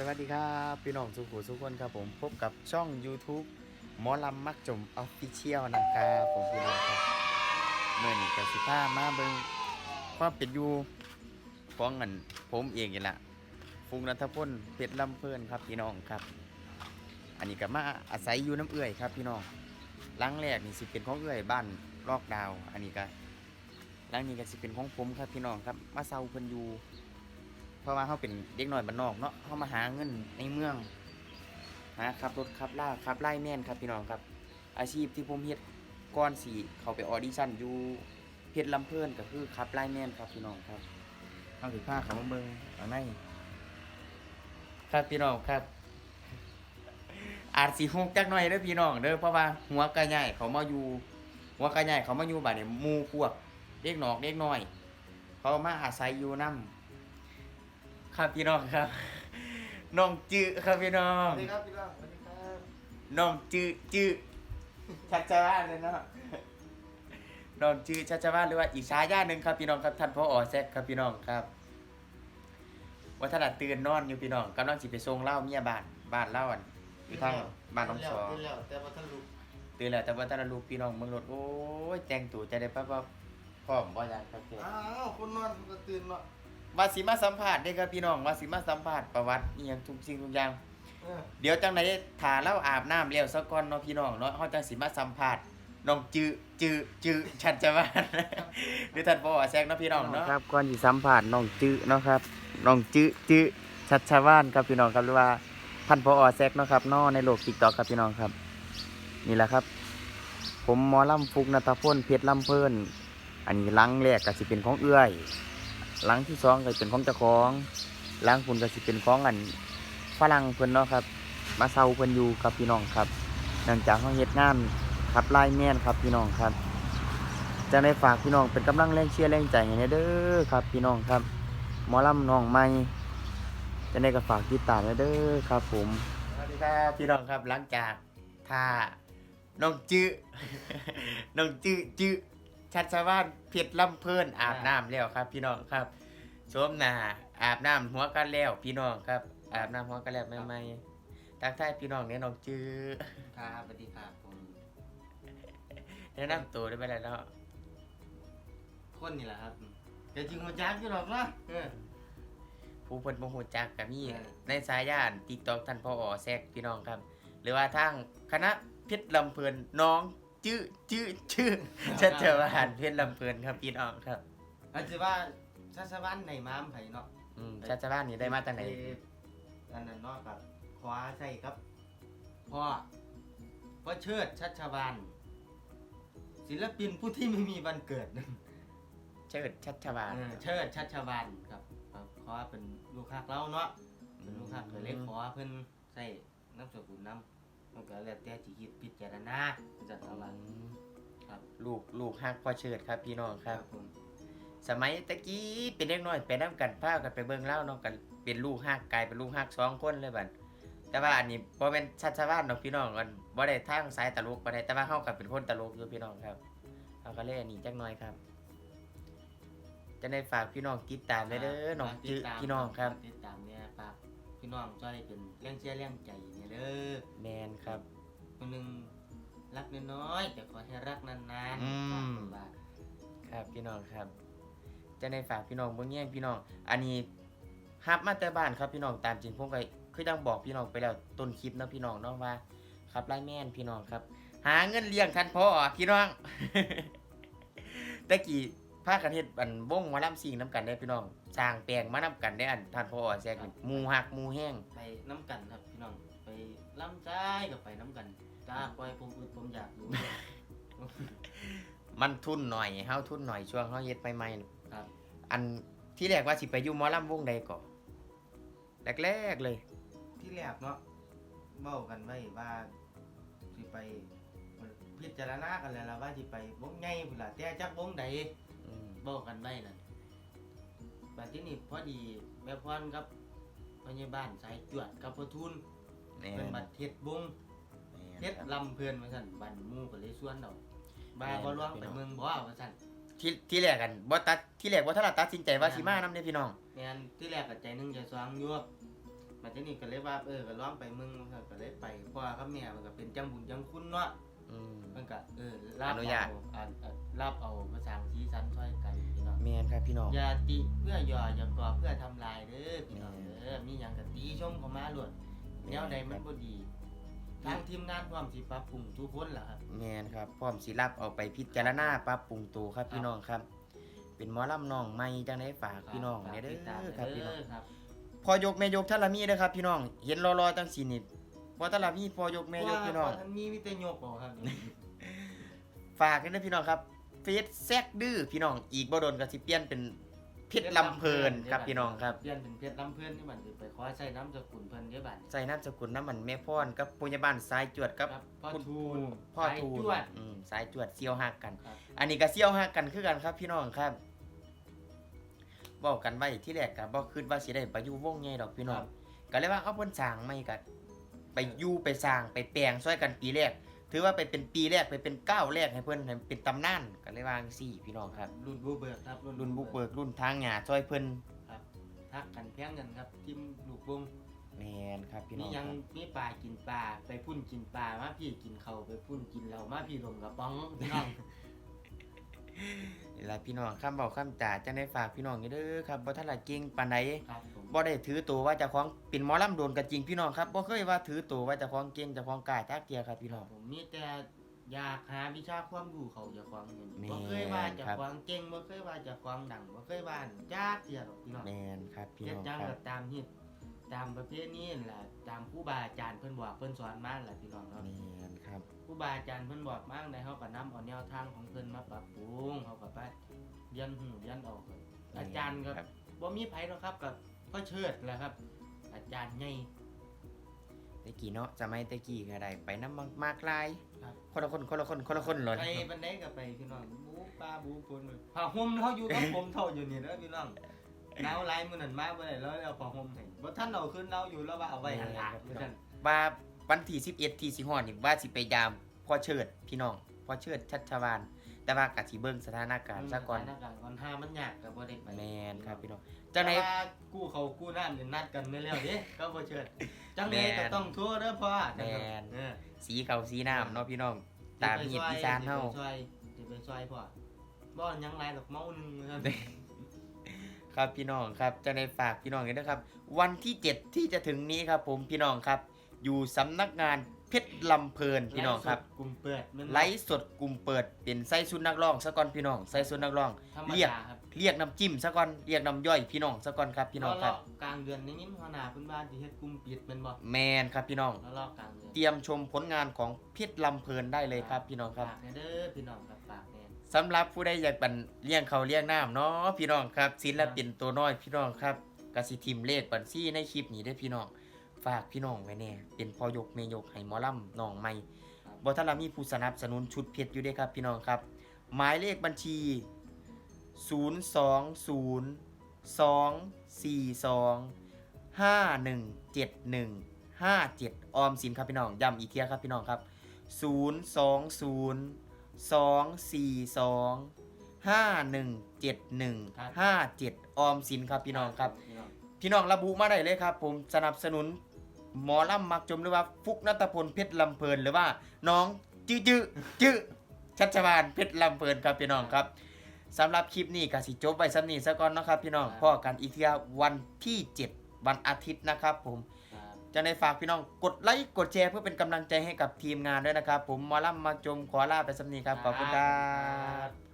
สวัสดีครับ พี่น้องสุขุสุขคนครับผมพบกับช่อง YouTube หมอลำมักจมออฟฟิเชียลนะครับผมพี่น้องครับเมื่อนี้กับสิผ้ามาเบิงความเป็นอยู่ของเงินผมเองนี่ละฟุงนัทพลเพชรลำเพลินครับพี่น้องครับ อันนี้ก็มาอาศัยอยู่น้ำเอื่อยครับพี่น้องหลังแรกนี่สิเป็นของเอื่อยบ้านลอกดาว อันนี้ก็หลังนี้ก็สิเป็นของผมครับพี่น้องครับมาเซาเพิ่นอยู่ ราะว่าเขาเป็นเด็กน้อยบ้านนอกเนาะเขามาหาเงินในเมืองหาขับรถขับล่าขับไล่แม่นครับพี่น้องครับ อาชีพที่ผมเฮ็ดก่อนสี่เขาไปออดิชั่นอยู่เพชรลำเพิ่นก็คือขับไล่แม่นครับพี่น้องครับเอาถือผ้าเขามาเบิ่งเอาในครับพี่น้องครับ อาจสีหกจักหน่อยเด้อพี่น้องเด้อเพราะว่าหัวกระใหญ่เขามาอยู่หัวกระใหญ่เขามาอยู่บ้านเนี่ยหมู่พวกเด็กนอกเด็กน้อย เขามาอาศัยอยู่นํ ครับพี่น้องครับ น้องจื้อครับพี่น้อสงวัสดีครับพี่น้องสวัสดีครับน้องจื้อจื้อชัดชวานเลยเนาะน้องจื้อชัดชวานหรือว่าอีกฉายาหนึ่งครับพี่น้องครับท่านพ่ออแซกครับพี่น้องครับว่าถนัดตื่นนอนอยู่พี่น้องกำลังสิไปส่งเหล้าเมียบ้านบ้านเล่าอันอยู่ทางบ้านน้องสอตื่นแล้วแต่ว่าท่านลุกตื่นแล้วแต่ว่าท่านลูกพี่น้องเมืองรถโอ้ยแต่งตัวจะได้ปั๊บปั๊บพร้อมบ่อยากครับเจ้อ้าวคนนอนก็ตื่นเนาะ ว่าสิมาสัมภาษณ์ได้ครับพี่น้องว่าสิมาสัมภาษณ์ประวัติอหยังทุกสิ่งทุกอย่าง เออเดี๋ยวจังไดถ้าเราอาบน้ำแล้วสักก่อนเนาะพี่น้องเนาะเฮาจังสิมาสัมภาษณ์น้องจื้อจื้อจื้อชัดจะว่าหรือท่านพ่อแซกเนาะพี่น้องเนาะครับก่อนสิสัมภาษณ์น้องจื้อเนาะครับน้องจื้อจื้อชัดชวานครับพี่น้องครับหรือว่าท่านพ่อแซกเนาะครับเนาะในโลก TikTok ครับพี่น้องครับ นี่แหละครับ ผมหมอลำฟุกนัทพลเพชรลำเพิ่นอันนี้หลังแรกก็สิเป็นของเอื้อย หลังที่สองก็เป็นของเจ้าของหลังคุณก็สิเป็นของอันฝรั่งเพิ่นเนาะครับ มาเซาเพิ่นอยู่ครับพี่น้องครับเนื่องจากเขาเฮ็ดงานขับไล่แม่นครับพี่น้องครับจะได้ฝากพี่น้องเป็นกำลังแรงเชียร์แรงใจให้แน่เด้อครับ พี่น้องครับหมอลำน้องใหม่จะได้ก็ฝากติดตามแน่เด้อครับ ผมสวัสดีครับพี่น้องครับหลังจากท่าน้องจื้อน้องจื้อจื้อ ชัดชาวานเพชรลำเพิ่นอาบน้ำแล้วครับ พี่น้องครับสวมหน้าอาบน้ำหัวกันแล้ว พี่น้องครับ อาบน้ำหัวกันแล้วใหม่ๆทักทายพี่น้องเนี่ยน้องจื้อครับสวัสดีครับผมแนะนำตัวได้ไหมล่ะเนาะคนนี่แหละครับแต่จริงมาจักอยู่หรอกนะเออผู้เพิ่นโมโหจักกับมีใช่ในสายย่านติ๊กต็อกท่านพ่ออแซกพี่น้องครับ หรือว่าทางคณะเพชรลำเพลินน้อง จื้อจื้อจื้อชัดชาวานเพชรลำเพลินครับพี่น้องครับอาจจะว่าชัชวันในม้ามไผเนาะอืมชัดชาวานนี่ได้มาจากไหนเอ่ออันนั้นเนาะกับคว้าใส่ครับพ่อพ่อเชิดชัชวันศิลปินผู้ที่ไม่มีวันเกิดเชิดชัดชาวานเออเชิดชัชวันครับครับขอเป็นลูกค้าเราเนาะเป็นลูกค้าเคยเล็กขอเพิ่นใส่น้ำสกุลน้ำ มันก็แล้วแต่สิคิดพิจารณาจะเอาว่าครับลูกลูกฮักพ่อเชิดครับพี่น้องครับผมสมัยตะกี้เป็นเด็กน้อยไปน้ำกันพากันไปเบิ่งเล่าเนาะกันเป็นลูกฮักกลายเป็นลูกฮักสองคนเลยบัดแต่ว่าอันนี้บ่แม่นชัดชาวานเนาะพี่น้องกันบ่ได้ทางสายตลกบ่ได้แต่ว่าเฮาก็เป็นคนตลกอยู่พี่น้องครับเอาก็เลยอันนี้จักหน่อยครับ จะได้ฝากพี่น้องติดตามเลยเด้อน้องจื้อพี่น้องครับ ติดตามเนี่ยฝาก พี่น้องช่วยเป็นแรงเชียร์แรงใจเนี่ยเด้อแมนครับ คนหนึงรักน้อยๆแต่ขอให้รักนานๆอืมฝากคนว่าครับพี่น้องครับ จะได้ฝากพี่น้องเบิ่งแย่งพี่น้อง อันนี้ฮับมาแต่บ้านครับพี่น้องตามจริงผมก็คือยังบอกพี่น้องไปแล้วต้นคลิปเนาะพี่น้องเนาะว่า ครับไล่แม่นพี่น้องครับ หาเงินเลี้ยงท่านพ่อพี่น้อง ตะกี้ พากันเฮ็ดอันวงหมาลํซิงน้ำกันได้พี่น้องสร้างแปลงมานํกันได้อันท่านพ่อแซกนี่หมูหักหมูแห้ง ไปน้ำกันครับพี่น้อง ไปล่ำใจกับไปน้ำกันจ้าปล่อยผมอึดผมอยากรู้มันทุนหน่อยเฮาทุนหน่อยช่วงเฮาเฮ็ดใหม่ๆน่ะครับ อันที่แรกว่าสิไปอยู่หมอลำวงใดก่อนแรกๆเลย ที่แรกเนาะเบ้ากันไว้ว่าสิไปพิจารณากันแล้วล่ะว่าสิไปวงใหญ่พุ่นล่ะแต่จักวงใดอืมเบ้ากันไว้นั่นบัดที่นี่พอดีแม่พรกับพยาบาลสายจวดกับพ่อทุนแม่เป็นนบัดเฮ็ดวงแม่นเฮ็ดครับลำเพิ่นว่าซั่นบันหมู่ก็เลยชวนเอาบาแม่นบ่ร้องครับไปพี่น้องเมืองบ่ว่าซั่นที่ที่แรกกันบ่ตัดที่แรกบ่ทันได้ตัดสินใจว่าแม่นสิมานำเด้พี่น้องแม่นที่แรกก็ใจหนึงใจสองอยู่บัดมาที่นี่ก็เลยว่าเออก็ร้องไปมึงก็เลยไปเพราะว่ากับแม่มันก็เป็นจังบุญจังคุณเนาะ อืม มันก็เออรับอนุญาต เอ่อเอ่อรับเอาภาษาสีสันช่วยกันพี่น้องแมนครับพี่น้อง อย่าติเพื่อหย่ออย่าก่อเพื่อทำลายเด้อพี่น้องแม่เด้อมีหยังก็ตีชมเข้ามาโลดแนวใดมันบ่ดีทางทีมงานพร้อมสิปรับปรุงทุกคนล่ะครับ แมนครับพร้อมสิรับเอาไปพิจารณาปรับปรุงตัวครับพี่น้องครับ เป็นหมอลำน้องใหม่จังได้ฝากพี่น้องเนี่ยเด้ติดตามอครับพี่น้องเด้อครับ พอยกแม่ยกท่านละมีเด้อครับพี่น้อง เห็นรอๆจังสีนี่ พอท่านละมีพอยกแม่ยกพี่น้องว่าท่านมีมีแต่ยกเอาครับฝากกันนะพี่น้องครับเฟซแซกดื้อพี่น้องอีกบ่โดนก็สิเปลี่ยนเป็นเพชรลำเพลินครับพี่น้องครับเปลี่ยนเป็นเพชรลำเพลินที่มันสิไปขอใช้น้ำสกุลเพิ่นเด้อบัดใส่น้ำสกุลน้ำมันแม่พรกับปุญญาบาลสายจวดกับครับพ่อคุณทูนพ่อสายทูจวดอืมสายจวดเซียวหักกันครับอันนี้ก็เซียวหักกันคือกันครับพี่น้องครับบอกกันไว้ที่แรกก็บ่คิดว่าสิได้ไปอยู่วงใหญ่ดอกพี่น้องก็เลยว่าเอาเพิ่นสร้างใหม่ก็ ไปอยู่ไปสร้างไปแปลงช่วยกันปีแรก ถือว่าไปเป็นปีแรกไปเป็นก้าวแรกให้เพิ่นให้เป็นตำนานก็เลยว่าจังซี่พี่น้องครับ รุ่นบุกเบิกครับรุ่นบุกเบิกรุ่นทางหญ้าช่วยเพิ่นทักกันแพงกันครับทีมลูกวงแมนครับพี่น้มีองยังครับมีปลากินปลาไปพุ่นกินปลามาพี่กินเขาวไปพุ่นกินเหล้ามาพี่ลงกระป๋องพี่น้องนี่ล่ะ พี่น้องคำเว้าคำจ่าจังได้ฝากพี่น้องอยู่เด้อครับบ่ทันละเก่งปานใดครับผมบ่ได้ถือตัวว่าเจ้าของเป็นหมอลำโดนก็จริงพี่น้องครับบ่เคยว่าถือตัวว่าเจ้าของเก่งเจ้าของกล้าทักเทียครับพี่น้อง ผมมีแต่อยากหาวิชาความรู้เขาเจะควงเงินแม่บ่เคยว่าเจะครับ ควงเก่งบ่เคยว่าเจะควงดังบ่เคยว่าจ้าเทียหรอกพี่น้องแมนครับพี่เฮ็น้ดองจังครัก็บตามฮิต ตามประเภทนี้นั่นล่ะตามครูบาอาจารย์เพิ่นบอกเพิ่นสอนมานั่นล่ะพี่น้องเนาะแมนครับครูบาอาจารย์เพิ่นบอกมาได้เฮาก็นํเอาแนวทางของเพิ่นมาปรับปรุงเฮาก็ไปเรียนหูเรียนออกอาจารย์ก็ครับบ่มีไผหรอกครับก็ก็เชิดแหละครับ อาจารย์ใหญ่แตะกี้เนาะสมัยแตะกี้ก็ได้ไปนำมากลายครับคนละคนคนละคนคนละคนเลยไปบันไดก็ไปพี่น้องบูปลาบูปนเลยผ้าห่มเขาอยู่กับผมเท่าอยู่นี่เด้อพี่น้อง หนาวหลายมื้อนั้นมาบ่ได้แล้วเอาผ้าห่มให้บ่ทันเอาขึ้นเราอยู่แล้วว่าเอาไว้หั่นล่ะว่าซั่นว่าวันที่11ที่สิฮอดนี่ว่าสิไปยามพ่อเชิดพี่น้องพ่อเชิดชัชวานแต่ว่ากะสิเบิ่งสถานการณ์ซะก่อนสถาการณ์ก่อนห้ามันยากก็บ่ได้ไปแมนครับพี่น้องจัจังงได๋ได๋กู้เขากู้น้ำนี่นัดกันไว้แล้วเด้ก็บ่เชิดจังได๋แม่นก็ต้องโทรเด้อพ่อแม่นเออสีเขาวสีน้ำเนาะพี่น้องตามหีบอีสานเฮาสิไปซอยสิไปซอยพ่อบ่หยังหลายดอกเมาหนึงครับ ครับพี่น้องครับจะในฝากพี่น้องกันนะครับ วันที่ 7 ที่จะถึงนี้ครับผมพี่น้องครับ อยู่สำนักงาน เพชรลำเพลินพี่น้องครับไลฟ์สดกลุ่มเปิดแม่นบ่ไลฟ์สดกลุ่มเปิดเป็นไส้ซุนนักร้องซะก่อนพี่น้องไส้ซุนนักร้องธรรมเรียกดาครับเรียกน้ำจิ้มซะก่อนเรียกน้ำย่อยพี่น้องซะก่อนครับพี่น้องครับแล้วกลางเดือนนี้หัวหน้าเพิ่นว่าสิเฮ็ดกลุ่มปิดแม่นบ่แมนครับพี่น้องแล้วรอบกลางเดือนเตรียมชมผลงานของเพชรลำเพลินได้เลยครับพี่น้องครับฝากแน่เด้อพี่น้องครับฝากแน่สำหรับผู้ใดอยากเป็นเลี้ยงเขาวเลี้ยงน้ำเนาะพี่น้องครับศิลปินตัวน้อยพี่น้องครับกสิทิมเลขบัญชีในคลิปนี้ได้อพี่น้อง ฝากพี่น้องไว้แน่เป็นพอยกเมยกให้หมอลำน้องใหม่บ่ทันละมีผู้สนับสนุนชุดเพชรอยู่เด้อครับพี่น้องครับ หมายเลขบัญชี 020 242 5171 57 ออมสินครับพี่น้องย้ำอีกเทียครับพี่น้องครับ 020 242 5171 57 ออมสินครับพี่น้องครับ พี่น้องพี่น้องระบุมาได้เลยครับ ผมสนับสนุน หมอลำมักจมหรือว่าฟุกนัตพลเพชรลำเพลินหรือว่า น้องจื้อจื้อจื้อชัชวานเพชรลำเพลินครับพี่น้องครับสำหรับคลิปนี้ก็สิจบไว้สำนี้ซะก่อนเนาะครับพี่น้องพ่อกันอีกทีวันที่ 7 วันอาทิตย์นะครับผมครับจะในฝากพี่น้องกดไลค์กดแชร์เพื่อเป็นกำลังใจให้กับทีมงานด้วยนะครับ ผมหมอลำมักจมขอลาไปสำนี้ครับขอบคุณครับ